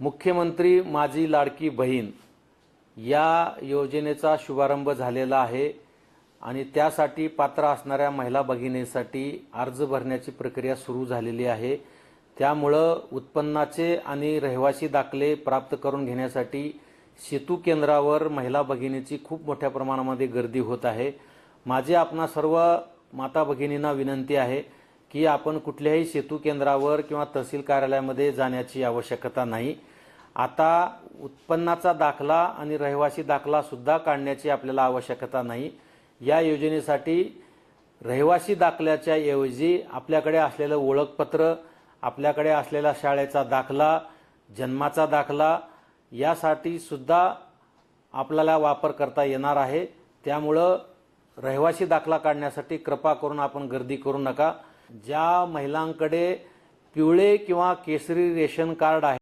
मुख्यमंत्री माझी लाडकी बहीण या योजनेचा शुभारंभ झालेला आहे आणि त्यासाठी पात्र असणाऱ्या महिला भगिनीसाठी अर्ज भरण्याची प्रक्रिया सुरू झालेली आहे. त्यामुळं उत्पन्नाचे आणि रहिवासी दाखले प्राप्त करून घेण्यासाठी सेतू केंद्रावर महिला भगिनीची खूप मोठ्या प्रमाणामध्ये गर्दी होत आहे. माझी आपणा सर्व माता भगिनींना विनंती आहे की आपण कुठल्याही सेतू केंद्रावर किंवा तहसील कार्यालयामध्ये जाण्याची आवश्यकता नाही. आता उत्पन्नाचा दाखला आणि रहिवासी दाखला सुद्धा काढण्याची आपल्याला आवश्यकता नाही. या योजनेसाठी रहिवासी दाखल्याच्या ऐवजी आपल्याकडे असलेलं ओळखपत्र आपल्याकडे असलेला शाळेचा दाखला जन्माचा दाखला यासाठी सुद्धा आपल्याला वापर करता येणार आहे. त्यामुळं रहिवासी दाखला काढण्यासाठी कृपा करून आपण गर्दी करू नका. ज्या महिलांकडे पिवळे किंवा केसरी रेशन कार्ड आहे